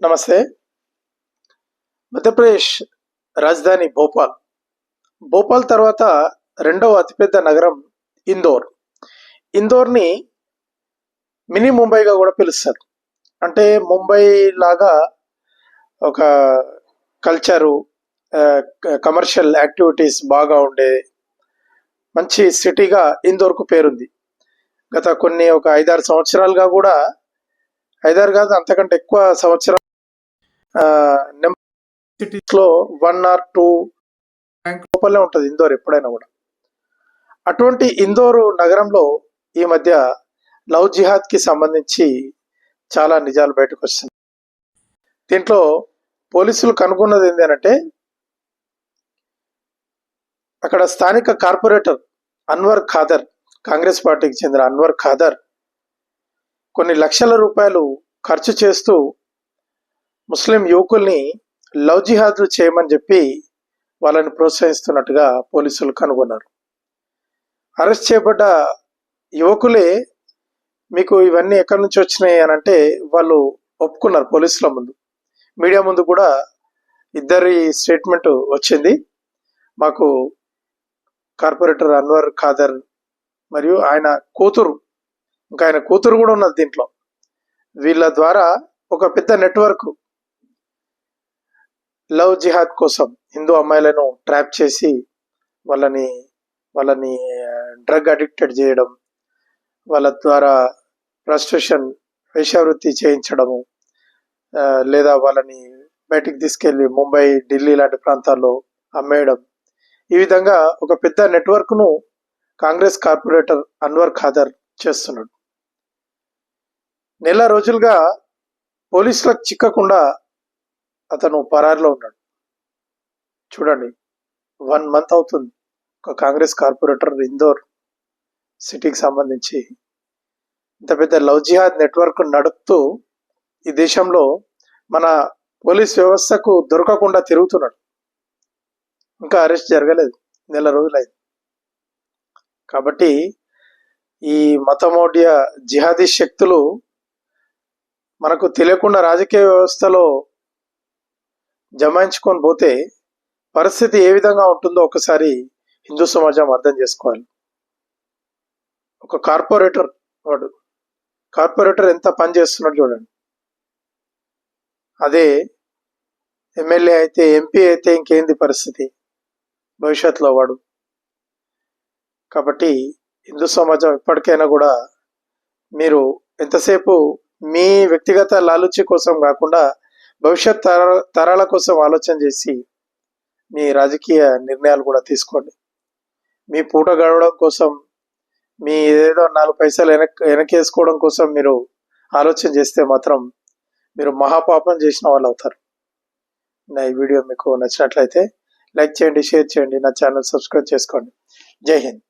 నమస్తే. మధ్యప్రదేశ్ రాజధాని భోపాల్. భోపాల్ తర్వాత రెండవ అతిపెద్ద నగరం ఇందోర్. ఇందోర్ని మినీ ముంబైగా కూడా పిలుస్తారు. అంటే ముంబై లాగా ఒక కల్చరు కమర్షియల్ యాక్టివిటీస్ బాగా ఉండే మంచి సిటీగా ఇందోర్కు పేరుంది. గత కొన్ని ఒక ఐదారు సంవత్సరాలుగా కూడా ఐదారు కాదు అంతకంటే ఎక్కువ సంవత్సరం నెంబర్ సిటీస్లో వన్ ఆర్ టూ ర్యాంక్ ఉంటుంది ఇందోర్ ఎప్పుడైనా కూడా. అటువంటి ఇందోరు నగరంలో ఈ మధ్య లవ్ జిహాద్కి సంబంధించి చాలా నిజాలు బయటకు వస్తున్నాయి. దీంట్లో పోలీసులు కనుగొన్నది ఏంటంటే అక్కడ స్థానిక కార్పొరేటర్ అన్వర్ ఖాదర్ కాంగ్రెస్ పార్టీకి చెందిన అన్వర్ ఖాదర్ కొన్ని లక్షల రూపాయలు ఖర్చు చేస్తూ ముస్లిం యువకుల్ని లవ్ జిహాద్లు చేయమని చెప్పి వాళ్ళని ప్రోత్సహిస్తున్నట్టుగా పోలీసులు కనుగొన్నారు. అరెస్ట్ చేయబడ్డ యువకులే మీకు ఇవన్నీ ఎక్కడి నుంచి వచ్చినాయి అని అంటే వాళ్ళు ఒప్పుకున్నారు పోలీసుల ముందు. మీడియా ముందు కూడా ఇద్దరి స్టేట్మెంట్ వచ్చింది. మాకు కార్పొరేటర్ అన్వర్ ఖాదర్ మరియు ఆయన కూతురు ఇంకా ఆయన కూతురు కూడా ఉన్నది దీంట్లో. వీళ్ళ ద్వారా ఒక పెద్ద నెట్వర్క్ లవ్ జిహాద్ కోసం హిందూ అమ్మాయిలను ట్రాప్ చేసి వాళ్ళని వాళ్ళని డ్రగ్ అడిక్టెడ్ చేయడం వాళ్ళ ద్వారా ప్రస్టిట్యూషన్ వేషావృత్తి చేయించడము లేదా వాళ్ళని బయటికి తీసుకెళ్ళి ముంబై ఢిల్లీ లాంటి ప్రాంతాల్లో అమ్మేయడం. ఈ విధంగా ఒక పెద్ద నెట్వర్క్ను కాంగ్రెస్ కార్పొరేటర్ అన్వర్ ఖాదర్ చేస్తున్నాడు. నెల రోజులుగా పోలీసులకు చిక్కకుండా అతను పరారిలో ఉన్నాడు. చూడండి వన్ మంత్ అవుతుంది. ఒక కాంగ్రెస్ కార్పొరేటర్ ఇందోర్ సిటీకి సంబంధించి ఇంత పెద్ద లవ్ జిహాద్ నెట్వర్క్ నడుపుతూ ఈ దేశంలో మన పోలీస్ వ్యవస్థకు దొరకకుండా తిరుగుతున్నాడు. ఇంకా అరెస్ట్ జరగలేదు. నెల రోజులైంది. కాబట్టి ఈ మతమోడ్య జిహాదీ శక్తులు మనకు తెలియకుండా రాజకీయ వ్యవస్థలో జమాయించుకొని పోతే పరిస్థితి ఏ విధంగా ఉంటుందో ఒకసారి హిందూ సమాజం అర్థం చేసుకోవాలి. ఒక కార్పొరేటర్ వాడు కార్పొరేటర్ ఎంత పని చేస్తున్నాడు చూడండి. అదే ఎమ్మెల్యే అయితే ఎంపీ అయితే ఇంకేంది పరిస్థితి? భవిష్యత్తులో వాడు. కాబట్టి హిందూ సమాజం ఇప్పటికైనా కూడా మీరు ఎంతసేపు మీ వ్యక్తిగత లాలుచి కోసం కాకుండా భవిష్యత్ తర తరాల కోసం ఆలోచన చేసి మీ రాజకీయ నిర్ణయాలు కూడా తీసుకోండి. మీ పూట గడవడం కోసం మీ ఏదో నాలుగు పైసలు వెనక్ వెనకేసుకోవడం కోసం మీరు ఆలోచన చేస్తే మాత్రం మీరు మహాపాపం చేసిన వాళ్ళు అవుతారు. నా ఈ వీడియో మీకు నచ్చినట్లయితే లైక్ చేయండి షేర్ చేయండి నా ఛానల్ సబ్స్క్రైబ్ చేసుకోండి. జై హింద్.